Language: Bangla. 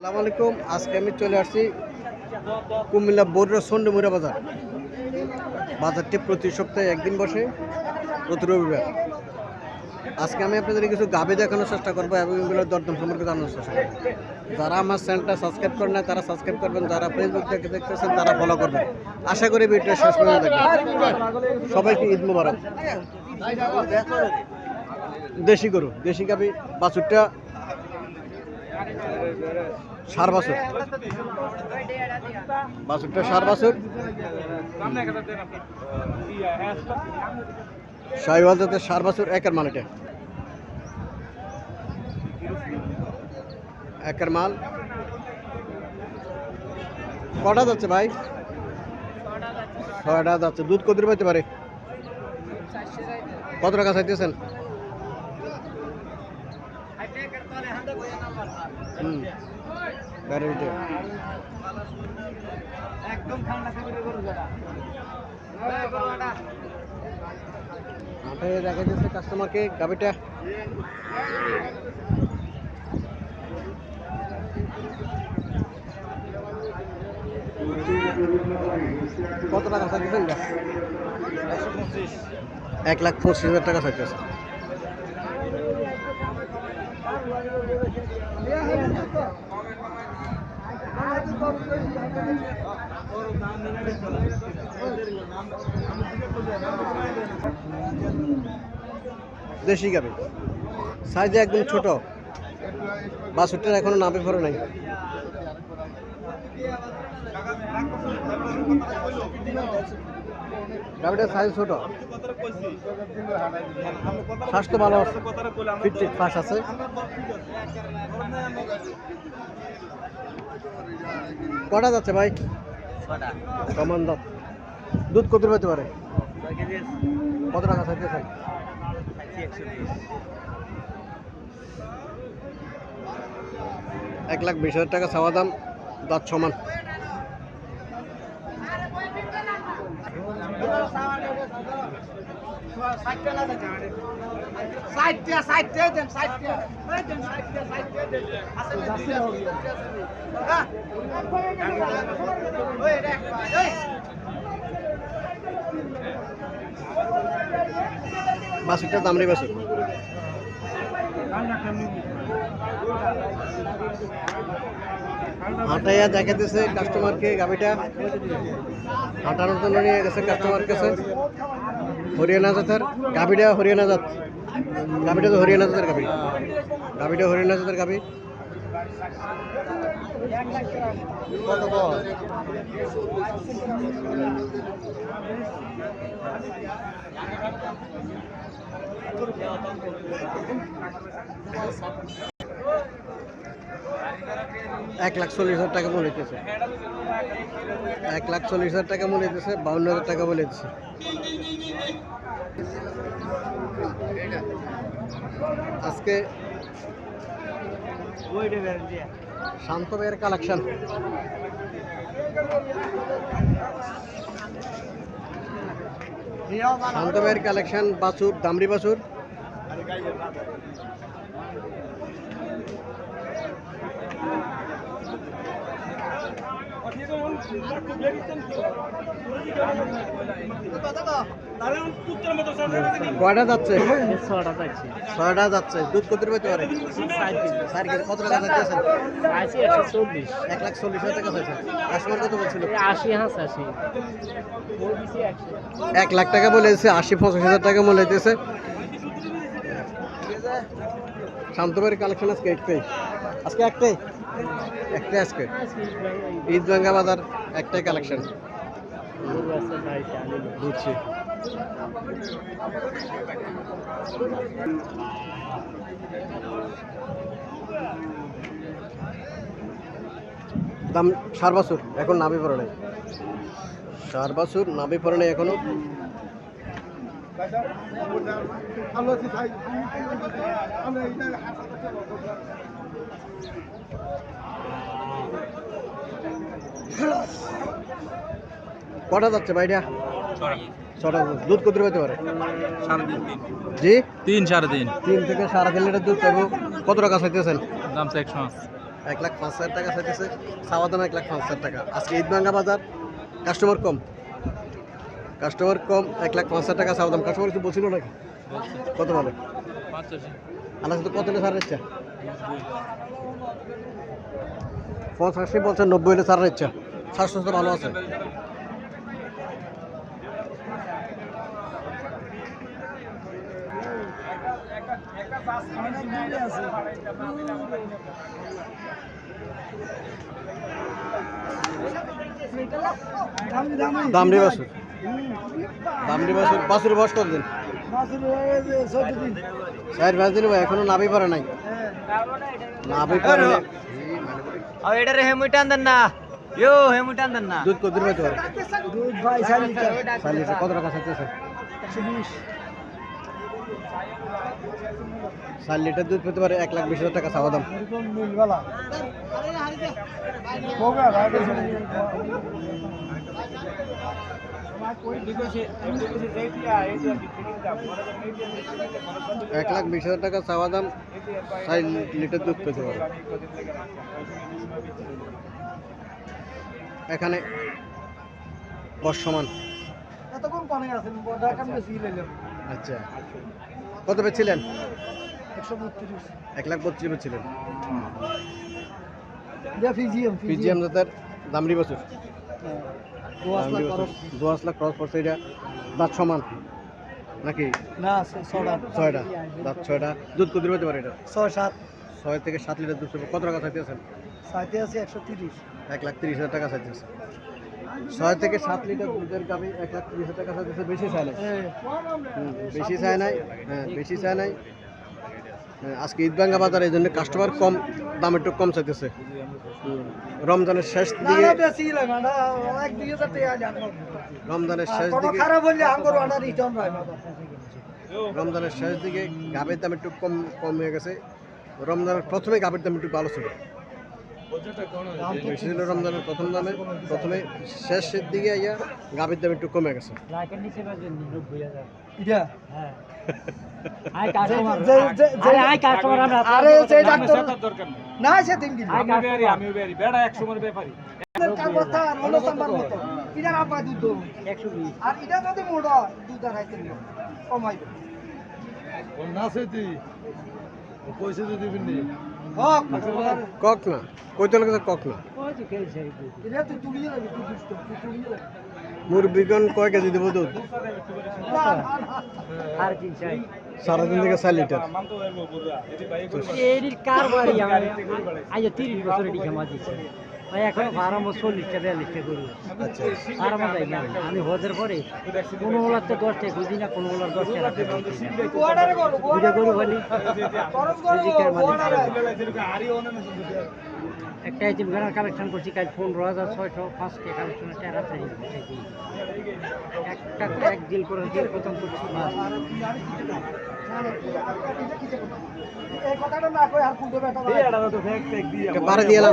আসসালামু আলাইকুম। আজকে আমি চলে আসছি কুমিল্লা বড়ুয়া সন্ডমুরা বাজার। বাজারটি প্রতি সপ্তাহে একদিন বসে, প্রতি রবিবার। আজকে আমি আপনাদের কিছু গাবে দেখানোর চেষ্টা করব এবং এগুলোর দরদাম সম্পর্কে জানানোর চেষ্টা করব। যারা আমার চ্যানেলটা সাবস্ক্রাইব করেন না, তারা সাবস্ক্রাইব করবেন, যারা ফেসবুক থেকে দেখতেছেন, তারা ফলো করবেন। আশা করি ভিডিওটা শেষ পর্যন্ত দেখবেন। সবাইকে ঈদ মুবারক। দেশি গরু, দেশি গাবি, বাছুরটা একের মাল এটা। একের মাল। কটা যাচ্ছে ভাই? ছয়টা যাচ্ছে। দুধ কত পাইতে পারে? কত টাকা চাইতেছেন? হুম। গাড়ির ভিতরে। মাঠে দেখা যাচ্ছে কাস্টমারকে গাবিটা কত টাকা চাইতেছেন এক লাখ পঁচিশ হাজার টাকা চাইতেছে দেশি গাবি। সাইজে একদম ছোট। বাছুরটার এখনও নামে পড়ে নাই। গাবিটার সাইজ ছোট। স্বাস্থ্য ভালো আছে ফিট ফিট ফাঁস আছে। কটা যাচ্ছে ভাই? কমান দাম দুধ কত পেতে পারে? কত টাকা চাইতেছেন এক লাখ বিশ হাজার টাকা চাওয়া দাম দাঁত সমান বাসুরটা দামরি বাসুর হাঁটাইয়া দেখাতেছে কাস্টমারকে গাবিটা হাঁটানোর জন্য নিয়ে গেছে কাস্টমার কাছে হরিয়ানা জাতের গাবিটা হরিয়ানা জাত গাবিটা তো হরিয়ানা জাতের গাবি গাবিটা হরিয়ানা জাতের কত? এক লাখ চল্লিশ হাজার টাকা মনে হইতেছে এক লাখ চল্লিশ হাজার টাকা মনে হইতেছে বাউন্ন হাজার টাকা বলে দিচ্ছে আজকে শান্ত ভাইয়ের কালেকশন শান্ত ভাইয়ের কালেকশন বাছুর দামরি বাছুর। কয়টা যাচ্ছে? ছয়টা যাচ্ছে। দুধ কত পেতে পারে? চার কেজি কত টাকা চাইতেছেন আশি একশো চল্লিশ। এক লাখ চল্লিশ হাজার টাকা চাইছে কাস্টমার কত বলছিল? আশি হাঁস এক লাখ টাকা বলে দিচ্ছে আশি পঁচাশি হাজার টাকা বলে দিতেছে শান্তবাড়ি কালেকশন আজকে একটাই। আজকে একটাই? একটাই আজকে ঈদ ভাঙ্গা বাজার একটাই কালেকশন বুঝছি দাম সার বছর এখন নাভি পড়ে নাই সার বছর পড়ে নাই এখনও কটা যাচ্ছে ভাইটা? ছটা। দুধ কত পেতে পারে? জি? তিন সাড়ে তিন। তিন থেকে সাড়ে তিন লিটার দুধ পাবো। কত টাকা চাইতেছেন? দাম একশো এক লাখ পাঁচ হাজার টাকা চাইতেছে। চাওয়া দাম এক লাখ পাঁচ হাজার টাকা। আজকে ঈদভাঙ্গা বাজার। কাস্টমার কম। কাস্টমার কম এক লাখ পাঁচ হাজার টাকা চাওয়া দাম কাস্টমার কিছু বলছিল নাকি? কত বলে আল্লাহ কত ছাড় ইচ্ছা পঁচাশি বলছে নব্বই হলে ছাড়ার ইচ্ছা। স্বাস্থ্য ভালো আছে। দামড়ি বাসুর দামড়ি বাসুর বাসুর বয়স কত ষাট পাঁচ দিন এখনো নাবি পারে নাই নাবি পারে আর এটা রে হেমুই টান দেন না ইয়ো হেমুই টান দেন না দুধ কত দূর পাইতে দুধ ভাই 4 লিটার 4 লিটার কত টাকা সাথে স্যার 120 4 লিটার দুধ পেতে পারে 1 লাখ 20 হাজার টাকা চাওয়া দাম মিলবালা বোগা ভাই এক লাখ বিশ হাজার টাকা চাওয়া দাম চার লিটার দুধ পেতে পারে। এখানে বর্ষমান। আচ্ছা। কত পেয়েছিলেন একশো এক লাখ বত্রিশ পেয়েছিলেন ফিজিয়াম পিজিএম জাতের দামড়ি বছর? দশ লাখ খরচ। খরচ পড়ছে এটা দাঁত সমান নাকি? না ছটা ছয়টা। দাঁত ছয়টা। দুধ কত পেতে পারে এটা? ছয় সাত। ছয় থেকে সাত লিটার দুধ কত টাকা চাইতেছেন সাইতে আছে একশো তিরিশ। এক লাখ তিরিশ হাজার টাকা চাইতেছে ছয় থেকে সাত লিটার দুধের গাবি এক লাখ তিরিশ হাজার টাকা চাইতেছে বেশি চাই নাই? বেশি চাই নাই? হ্যাঁ বেশি চাই নাই? হ্যাঁ, আজকে ঈদবাঙ্গা বাজারে এই জন্য কাস্টমার কম দাম একটু কম চাইতেছে। রমজানের শেষ দিকে রমজানের শেষ দিকে রমজানের শেষ দিকে গাভের দাম একটু কম কম হয়ে গেছে। রমজানের প্রথমে গাভের দাম একটু ভালো ছিল। ছিল রমজানের প্রথম দামে। প্রথমে শেষের দিকে আইয়া গাবের দাম একটু কমে গেছে। এটা? হ্যাঁ। আরে আরে না সে তিন দিন আই কাস্টমার কথা? হলো সাম্বার মতো। এটা আপা দুধ আর এটা যদি মোড় দুধ আর হাইতে কমাইবে। হক কক না কইতে লাগে কক না মুরবিগণ কয় কেজি দেবো দুধ? সারাদিন থেকে চার লিটার। কার বাড়ি আমার আজ তিরিশ বছরের জমা দিচ্ছে ভাই এখনও আরাম চল্লিশটা লিখতে করি। আচ্ছা। আরাম যাই না। আমি হজের পরে কোনো ওলার তো দশটা বুঝি না কোনো ওলার দশটা রাখতে বুঝে করি বলি একটা আইটেম গানার কালেকশন করছি কাজ পনেরো হাজার ছয়শো পাঁচটা কালেকশন একটা রাত্রে একটা এক ডিল করে ডিল প্রথম করছি বাস। এই কথাটা না কই আর কুটো বেটা বাড়ি দিয়ে।